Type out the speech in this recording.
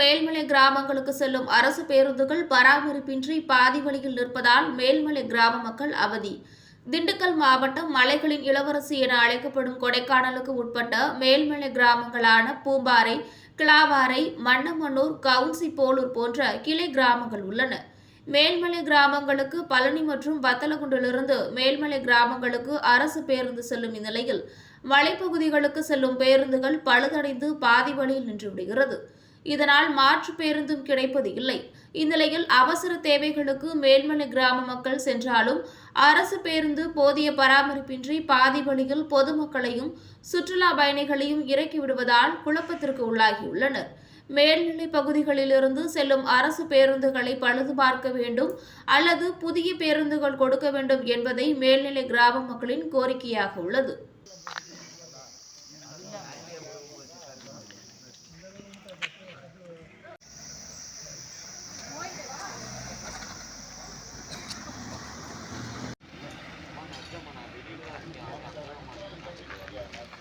மேல்மலை கிராமங்களுக்கு செல்லும் அரசு பேருந்துகள் பராமரிப்பின்றி பாதி வழியில் நிற்பதால் மேல்மலை கிராம மக்கள் அவதி. திண்டுக்கல் மாவட்டம் மலைகளின் இளவரசி என அழைக்கப்படும் கொடைக்கானலுக்கு உட்பட்ட மேல்மலை கிராமங்களான பூம்பாறை கிளாவாரை மன்னமன்னூர் கவுன்சி போலூர் போன்ற கிளை கிராமங்கள் உள்ளன. மேல்மலை கிராமங்களுக்கு பழனி மற்றும் வத்தலகுண்டிலிருந்து மேல்மலை கிராமங்களுக்கு அரசு பேருந்து செல்லும் இந்நிலையில் மலைப்பகுதிகளுக்கு செல்லும் பேருந்துகள் பழுதடைந்து பாதி வழியில் நின்று விடுகிறது. இதனால் மாற்று பேருந்தும் கிடைப்பது இல்லை. இந்நிலையில் அவசர தேவைகளுக்கு மேல்மலை கிராம மக்கள் சென்றாலும் அரசு பேருந்து போதிய பராமரிப்பின்றி பாதி வழியில் பொதுமக்களையும் சுற்றுலா பயணிகளையும் இறக்கி விடுவதால் குழப்பத்திற்கு உள்ளாகியுள்ளனர். மேல்நிலை பகுதிகளிலிருந்து செல்லும் அரசு பேருந்துகளை பழுது பார்க்க வேண்டும் அல்லது புதிய பேருந்துகள் கொடுக்க வேண்டும் என்பதை மேல்நிலை கிராம மக்களின் கோரிக்கையாக உள்ளது.